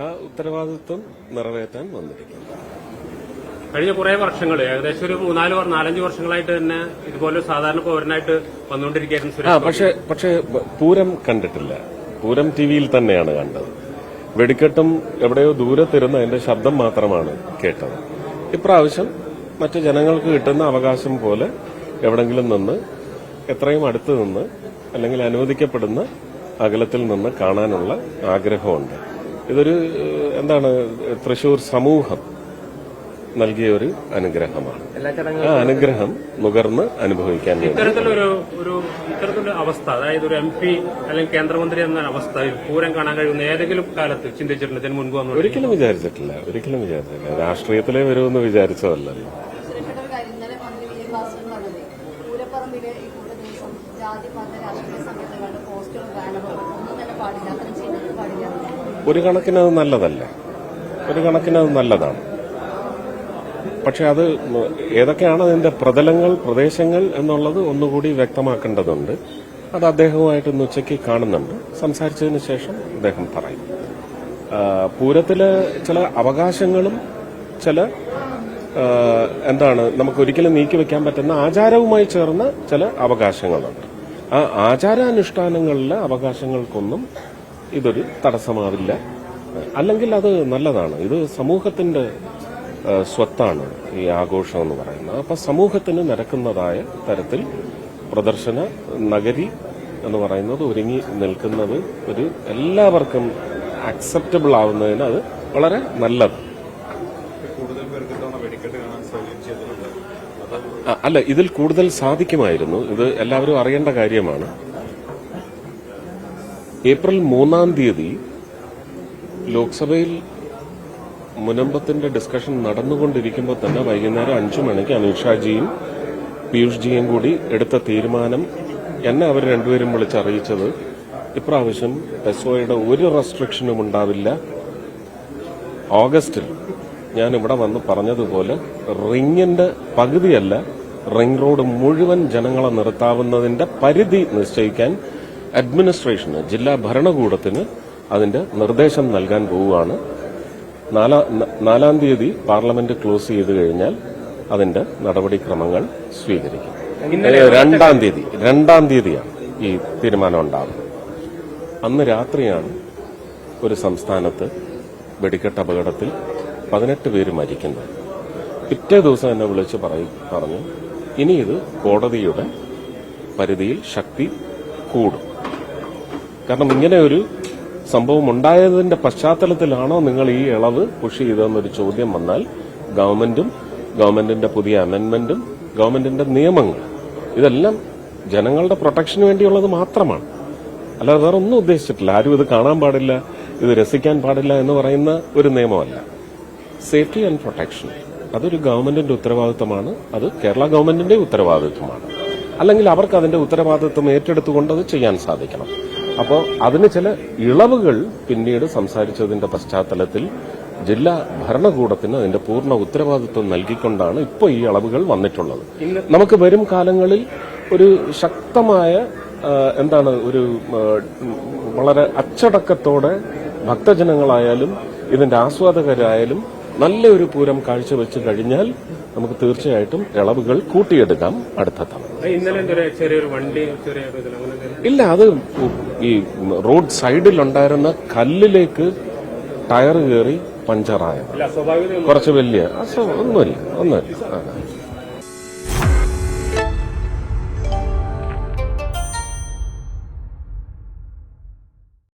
ആ ഉത്തരവാദിത്വം നിറവേറ്റാൻ വന്നിരിക്കുന്നു. കഴിഞ്ഞ കുറെ വർഷങ്ങൾ ഏകദേശം ഒരു മൂന്നാൽ നാലഞ്ച് വർഷങ്ങളായിട്ട് തന്നെ ഇതുപോലെ സാധാരണ പൗരനായിട്ട് വന്നുകൊണ്ടിരിക്കുകയായിരുന്നു ആ പക്ഷേ. പക്ഷെ പക്ഷെ പൂരം കണ്ടിട്ടില്ല. പൂരം ടി വിയിൽ തന്നെയാണ് കണ്ടത്. വെടിക്കെട്ടും എവിടെയോ ദൂരത്തിരുന്ന് അതിന്റെ ശബ്ദം മാത്രമാണ് കേട്ടത്. ഇപ്രാവശ്യം മറ്റു ജനങ്ങൾക്ക് കിട്ടുന്ന അവകാശം പോലെ എവിടെങ്കിലും നിന്ന് എത്രയും അടുത്ത് നിന്ന് അല്ലെങ്കിൽ അനുവദിക്കപ്പെടുന്ന അകലത്തിൽ നിന്ന് കാണാനുള്ള ആഗ്രഹമുണ്ട്. ഇതൊരു എന്താണ് തൃശൂർ സമൂഹം നൽകിയ ഒരു അനുഗ്രഹമാണ്. ആ അനുഗ്രഹം നുകർന്ന് അനുഭവിക്കാൻ ഇത്തരത്തിലൊരു ഒരു ഇത്തരത്തിലൊരു അവസ്ഥ അതായത് ഒരു എം പി അല്ലെങ്കിൽ കേന്ദ്രമന്ത്രി എന്ന അവസ്ഥ പൂരം കാണാൻ കഴിയുന്ന ഏതെങ്കിലും കാലത്ത് ചിന്തിച്ചിട്ടുണ്ട്? ഇതിന് മുൻപ് വന്നു ഒരിക്കലും വിചാരിച്ചിട്ടില്ല. ഒരിക്കലും വിചാരിച്ചിട്ടില്ല. രാഷ്ട്രീയത്തിലേ വരുമെന്ന് വിചാരിച്ചതല്ലല്ലോ. ജാതി മത രാഷ്ട്രീയ സംഘടനകളുടെ പോസ്റ്ററും ബാനറും ഒന്നും തന്നെ പാടില്ല. അത്തരം ചെയ്യുന്നത് പാടില്ല. ഒരു കണക്കിന് അത് നല്ലതല്ല? ഒരു കണക്കിന് അത് നല്ലതാണ്. പക്ഷെ അത് ഏതൊക്കെയാണ് അതിന്റെ പ്രതലങ്ങൾ പ്രദേശങ്ങൾ എന്നുള്ളത് ഒന്നുകൂടി വ്യക്തമാക്കേണ്ടതുണ്ട്. അത് അദ്ദേഹവുമായിട്ട് ഇന്ന് ഉച്ചയ്ക്ക് കാണുന്നുണ്ട്. സംസാരിച്ചതിന് ശേഷം അദ്ദേഹം പറയും. പൂരത്തിലെ ചില അവകാശങ്ങളും ചില എന്താണ് നമുക്ക് ഒരിക്കലും നീക്കിവെക്കാൻ പറ്റുന്ന ആചാരവുമായി ചേർന്ന ചില അവകാശങ്ങളുണ്ട്. ആ ആചാരാനുഷ്ഠാനങ്ങളിലെ അവകാശങ്ങൾക്കൊന്നും ഇതൊരു തടസ്സമാവില്ല. അല്ലെങ്കിൽ അത് നല്ലതാണ്. ഇത് സമൂഹത്തിന്റെ സ്വത്താണ് ഈ ആഘോഷം എന്ന് പറയുന്നത്. അപ്പൊ സമൂഹത്തിന് നിരക്കുന്നതായ തരത്തിൽ പ്രദർശന നഗരി എന്ന് പറയുന്നത് ഒരുങ്ങി നിൽക്കുന്നത് ഒരു എല്ലാവർക്കും അക്സെപ്റ്റബിൾ ആവുന്നതിന് അത് വളരെ നല്ലത്. അല്ല ഇതിൽ കൂടുതൽ സാധിക്കുമായിരുന്നു. ഇത് എല്ലാവരും അറിയേണ്ട കാര്യമാണ്. ഏപ്രിൽ മൂന്നാം തീയതി ലോക്സഭയിൽ മുനമ്പത്തിന്റെ ഡിസ്കഷൻ നടന്നുകൊണ്ടിരിക്കുമ്പോൾ തന്നെ വൈകുന്നേരം അഞ്ചു മണിക്ക് അമിത്ഷാജിയും പീയൂഷ് ജിയും കൂടി എടുത്ത തീരുമാനം എന്നെ അവർ രണ്ടുപേരും വിളിച്ചറിയിച്ചത്. ഇപ്രാവശ്യം പെസോയുടെ ഒരു റെസ്ട്രിക്ഷനും ഉണ്ടാവില്ല. ഓഗസ്റ്റിൽ ഞാൻ ഇവിടെ വന്ന് പറഞ്ഞതുപോലെ റിങ്ങിന്റെ പകുതിയല്ല റിംഗ് റോഡ് മുഴുവൻ ജനങ്ങളെ നിർത്താവുന്നതിന്റെ പരിധി നിശ്ചയിക്കാൻ അഡ്മിനിസ്ട്രേഷന് ജില്ലാ ഭരണകൂടത്തിന് അതിന്റെ നിർദ്ദേശം നൽകാൻ പോവുകയാണ്. നാലാം തീയതി പാർലമെന്റ് ക്ലോസ് ചെയ്ത് കഴിഞ്ഞാൽ അതിന്റെ നടപടിക്രമങ്ങൾ സ്വീകരിക്കും. രണ്ടാം തീയതി രണ്ടാം തീയതിയാണ് ഈ തീരുമാനം ഉണ്ടാകുന്നത് അന്ന് രാത്രിയാണ് ഒരു സംസ്ഥാനത്ത് വെടിക്കെട്ട് അപകടത്തിൽ പതിനെട്ട് പേര് മരിക്കുന്നത്. പിറ്റേ ദിവസം എന്നെ വിളിച്ച് പറഞ്ഞു ഇനി ഇത് കോടതിയുടെ പരിധിയിൽ ശക്തി കൂടും. കാരണം ഇങ്ങനെ ഒരു സംഭവം ഉണ്ടായതിന്റെ പശ്ചാത്തലത്തിലാണോ നിങ്ങൾ ഈ ഇളവ് പുഷ് ചെയ്തതെന്നൊരു ചോദ്യം വന്നാൽ ഗവൺമെന്റും ഗവൺമെന്റിന്റെ പുതിയ അമെന്റ്മെന്റും ഗവൺമെന്റിന്റെ നിയമങ്ങൾ ഇതെല്ലാം ജനങ്ങളുടെ പ്രൊട്ടക്ഷന് വേണ്ടിയുള്ളത് മാത്രമാണ്. അല്ലാതെ വേറെ ഒന്നും ഉദ്ദേശിച്ചിട്ടില്ല. ആരും ഇത് കാണാൻ പാടില്ല ഇത് രസിക്കാൻ പാടില്ല എന്ന് പറയുന്ന ഒരു നിയമമല്ല. സേഫ്റ്റി ആൻഡ് പ്രൊട്ടക്ഷൻ അതൊരു ഗവൺമെന്റിന്റെ ഉത്തരവാദിത്തമാണ് അത് കേരള ഗവൺമെന്റിന്റെ ഉത്തരവാദിത്തമാണ് അല്ലെങ്കിൽ അവർക്ക് അതിന്റെ ഉത്തരവാദിത്വം ഏറ്റെടുത്തുകൊണ്ട് അത് ചെയ്യാൻ സാധിക്കണം. അപ്പോൾ അതിന് ചില ഇളവുകൾ പിന്നീട് സംസാരിച്ചതിന്റെ പശ്ചാത്തലത്തിൽ ജില്ലാ ഭരണകൂടത്തിന് അതിന്റെ പൂർണ ഉത്തരവാദിത്വം നൽകിക്കൊണ്ടാണ് ഇപ്പോൾ ഈ ഇളവുകൾ വന്നിട്ടുള്ളത്. നമുക്ക് വരും കാലങ്ങളിൽ ഒരു ശക്തമായ എന്താണ് ഒരു വളരെ അച്ചടക്കത്തോടെ ഭക്തജനങ്ങളായാലും ഇതിന്റെ ആസ്വാദകരായാലും നല്ലൊരു പൂരം കാഴ്ചവെച്ച് കഴിഞ്ഞാൽ നമുക്ക് തീർച്ചയായിട്ടും ഇളവുകൾ കൂട്ടിയെടുക്കാം അടുത്ത തവണ. ഇല്ല അത് ഈ റോഡ് സൈഡിലുണ്ടായിരുന്ന കല്ലിലേക്ക് ടയർ കയറി പഞ്ചറായ കുറച്ച് വലിയ ഒന്നുമില്ല ഒന്നുമില്ല.